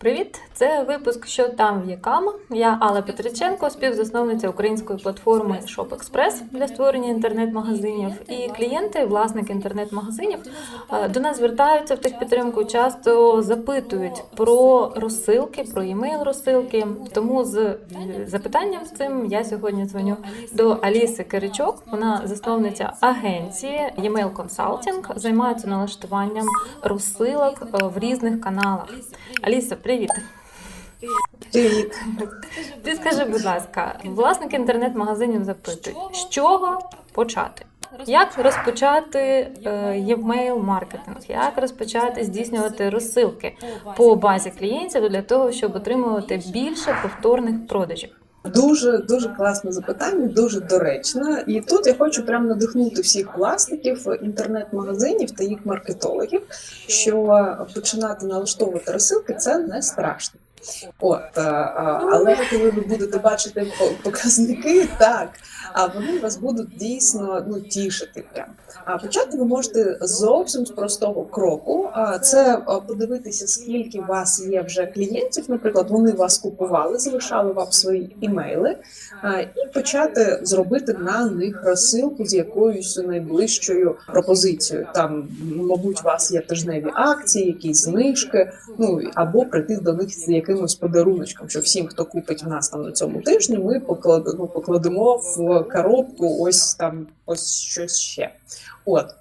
Привіт! Це випуск Що там в Якам. Я Алла Петриченко, співзасновниця української платформи ShopExpress для створення інтернет-магазинів. І клієнти, власники інтернет-магазинів, е, до нас звертаються в техпідтримку, часто запитують про розсилки, про імейл розсилки. Тому з е, запитанням з цим я сьогодні дзвоню до Аліси Киричок. Вона засновниця агенції e-mail Consulting, займається налаштуванням розсилок е, в різних каналах. Аліса, привіт. Привіт. Ти скажи, будь ласка, власники інтернет-магазинів запитують, з чого почати? Як розпочати е, e-mail маркетинг? Як розпочати здійснювати розсилки по базі клієнтів для того, щоб отримувати більше повторних продажів? Дуже дуже класне запитання, дуже доречне. І тут я хочу прямо надихнути всіх власників інтернет-магазинів та їх маркетологів, що починати налаштовувати розсилки це не страшно. От, а, а, але коли ви будете бачити показники, так, а вони вас будуть дійсно ну, тішити. Прям. А почати ви можете зовсім з простого кроку. А це подивитися, скільки у вас є вже клієнтів. Наприклад, вони вас купували, залишали вам свої імейли, а, і почати зробити на них розсилку з якоюсь найближчою пропозицією. Там, мабуть, у вас є тижневі акції, якісь знижки, ну або прийти до них з якимось подаруночком, що всім, хто купить в нас там на цьому тижні, ми покладемо, ну, покладемо в коробку ось там ось щось ще. От.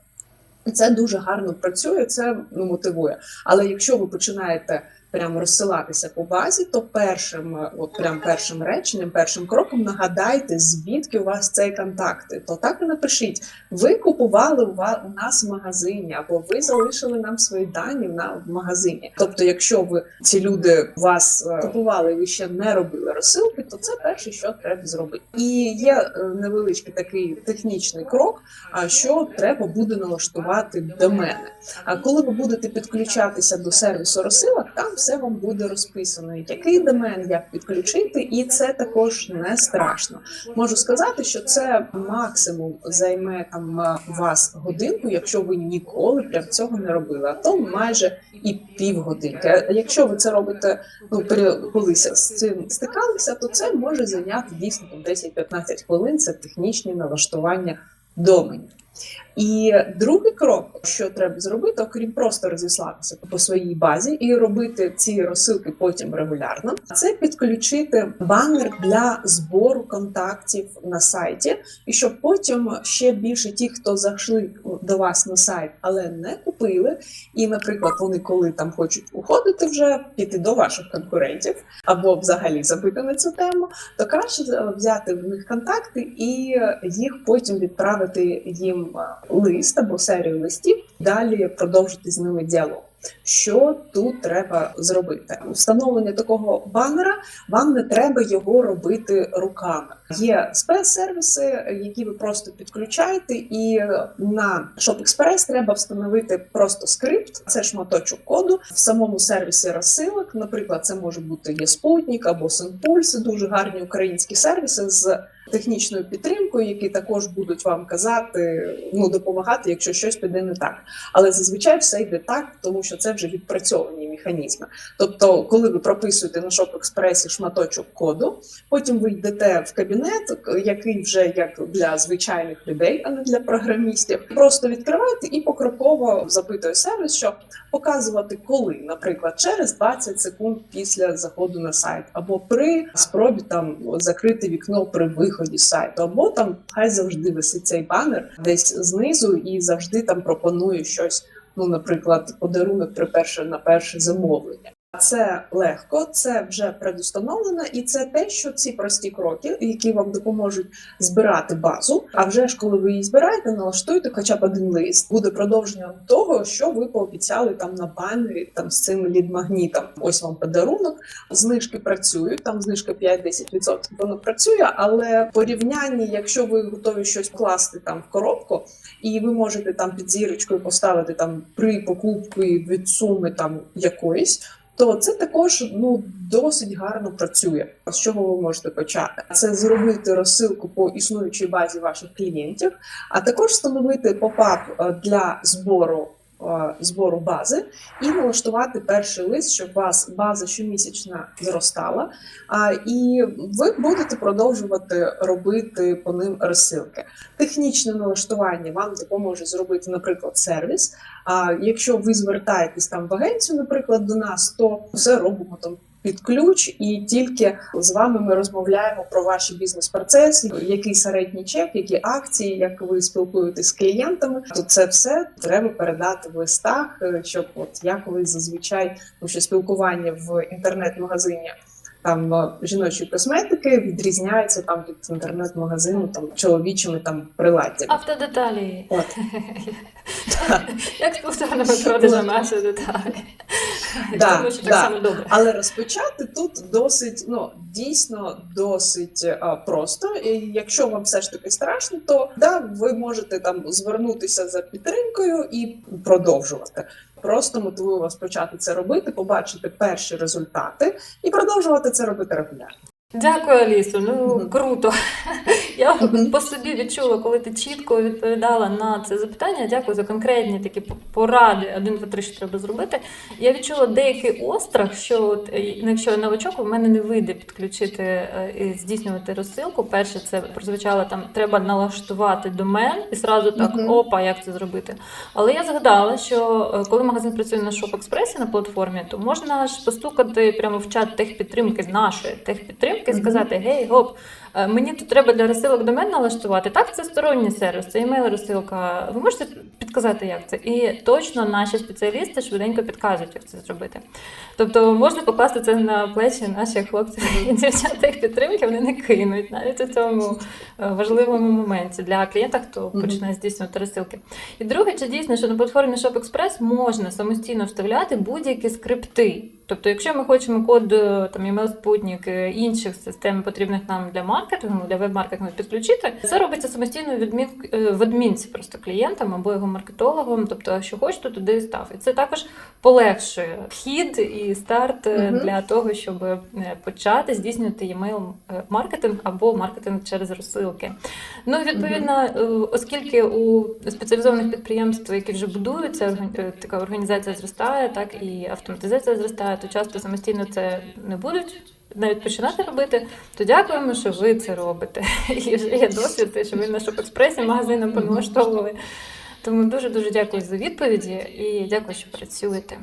Це дуже гарно працює, це ну, мотивує. Але якщо ви починаєте прямо розсилатися по базі, то першим, е, от прям першим реченням, першим кроком нагадайте, звідки у вас цей контакт. То так і напишіть: ви купували у нас в магазині, або ви залишили нам свої дані в магазині. Тобто, якщо ви ці люди вас е, купували, і ви ще не робили розсилки, то це перше, що треба зробити. І є е, невеличкий такий технічний крок, а що треба буде налаштувати до мене. А коли ви будете підключатися до сервісу розсилок, там все вам буде розписано, який домен, як підключити, і це також не страшно. Можу сказати, що це максимум займе там е, вас годинку, якщо ви ніколи прям цього не робили, а то майже і півгодинки. Якщо ви це робите ну колись з цим стикалися, то це може зайняти дійсно там 10-15 хвилин. Це технічні налаштування доменів. І другий крок, що треба зробити, окрім просто розіслатися по своїй базі і робити ці розсилки потім регулярно, це підключити банер для збору контактів на сайті, і щоб потім ще більше ті, хто зайшли до вас на сайт, але не купили, і, наприклад, вони коли там хочуть уходити вже піти до ваших конкурентів або взагалі забити на цю тему, то краще взяти в них контакти і їх потім відправити їм лист або серію листів, далі продовжити з ними діалог. Що тут треба зробити? Встановлення такого банера вам не треба його робити руками. Є спецсервіси, які ви просто підключаєте, і на ShopExpress треба встановити просто скрипт, це шматочок коду в самому сервісі розсилок. Наприклад, це може бути є Спутник або Синпульс, дуже гарні українські сервіси з технічною підтримкою, які також будуть вам казати, ну допомагати, якщо щось піде не так. Але зазвичай все йде так, тому що це вже відпрацьовані механізми. Тобто, коли ви прописуєте на ShopExpress шматочок коду, потім ви йдете в кабінет, який вже як для звичайних людей, а не для програмістів. Просто відкриваєте і покроково запитує сервіс, що показувати коли, наприклад, через 20 секунд після заходу на сайт, або при спробі там закрити вікно при виході з сайту, або там хай завжди висить цей банер десь знизу і завжди там пропонує щось. Ну, наприклад, подарунок при перше на перше замовлення. Це легко, це вже предустановлено, і це те, що ці прості кроки, які вам допоможуть збирати базу. А вже ж коли ви її збираєте, налаштуйте хоча б один лист. Буде продовженням того, що ви пообіцяли там на банері там з цим лід-магнітом. Ось вам подарунок. Знижки працюють. Там знижка 5-10% воно працює, але в порівнянні, якщо ви готові щось вкласти там в коробку, і ви можете там під зірочкою поставити там при покупці від суми там якоїсь то це також ну досить гарно працює. З чого ви можете почати? Це зробити розсилку по існуючій базі ваших клієнтів, а також встановити попап е, для збору збору бази і налаштувати перший лист, щоб вас база щомісячна зростала, і ви будете продовжувати робити по ним розсилки. Технічне налаштування вам допоможе зробити, наприклад, сервіс. А якщо ви звертаєтесь там в агенцію, наприклад, до нас, то все робимо там. Під ключ, і тільки з вами ми розмовляємо про ваші бізнес-процеси, який середній чек, які акції, як ви спілкуєтесь з клієнтами. То це все треба передати в листах, е, щоб от як ви зазвичай, тому що спілкування в інтернет-магазині там е, жіночої косметики відрізняється там від інтернет-магазину там чоловічими там приладдями. Автодеталі. От Як з повторними продажами автодеталі. Да, Тому що так да. само добре. Але розпочати тут досить, ну дійсно досить а, просто. І якщо вам все ж таки страшно, то да, ви можете там звернутися за підтримкою і продовжувати. Просто мотивую вас почати це робити, побачити перші результати і продовжувати це робити регулярно. Дякую, Алісо. Ну круто. Я по собі відчула, коли ти чітко відповідала на це запитання. Дякую за конкретні такі поради. Один, два, три, що треба зробити. Я відчула деякий острах, що от, е, ну, якщо новачок, у мене не вийде підключити е, і здійснювати розсилку. Перше, це прозвучало там, треба налаштувати домен і зразу так Мгм. опа, як це зробити. Але я згадала, що е, коли магазин працює на ShopExpress на платформі, то можна ж постукати прямо в чат техпідтримки нашої техпідтримки, Мгм. сказати: Гей, гоп, мені тут треба для розсилок домен налаштувати. Так, це сторонній сервіс, це email розсилка. Ви можете підказати, як це? І точно наші спеціалісти швиденько підказують, як це зробити. Тобто можна покласти це на плечі наших хлопців і дівчат техпідтримки, вони не кинуть навіть у цьому е, важливому моменті для клієнта, хто починає здійснювати розсилки. І друге, чи дійсно, що на платформі ShopExpress можна самостійно вставляти будь-які скрипти. Тобто, якщо ми хочемо код е, там email спутник е, інших систем, потрібних нам для маркетингу, для веб-маркетингу підключити, це робиться самостійно в, адмін, е, в адмінці просто клієнтам або його маркетологом. Тобто, що хочете, туди і став. І це також полегшує вхід і старт Мгм. для того, щоб почати здійснювати email маркетинг або маркетинг через розсилки. Ну, відповідно, е, оскільки у спеціалізованих підприємств, які вже будуються, така організація зростає, так і автоматизація зростає, то часто самостійно це не будуть. Навіть починати робити, то дякуємо, що ви це робите. І вже є досвід, що ви на шопекспресі магазином поналаштовували. Тому дуже дуже дякую за відповіді і дякую, що працюєте.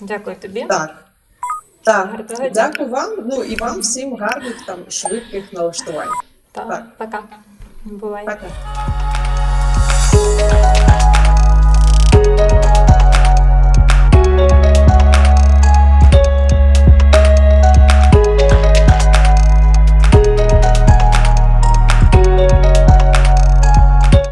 Дякую тобі. Так. Так, дня. дякую вам. Ну і вам всім гарних там швидких налаштувань. Та, Так. пока. Бувай. Пока.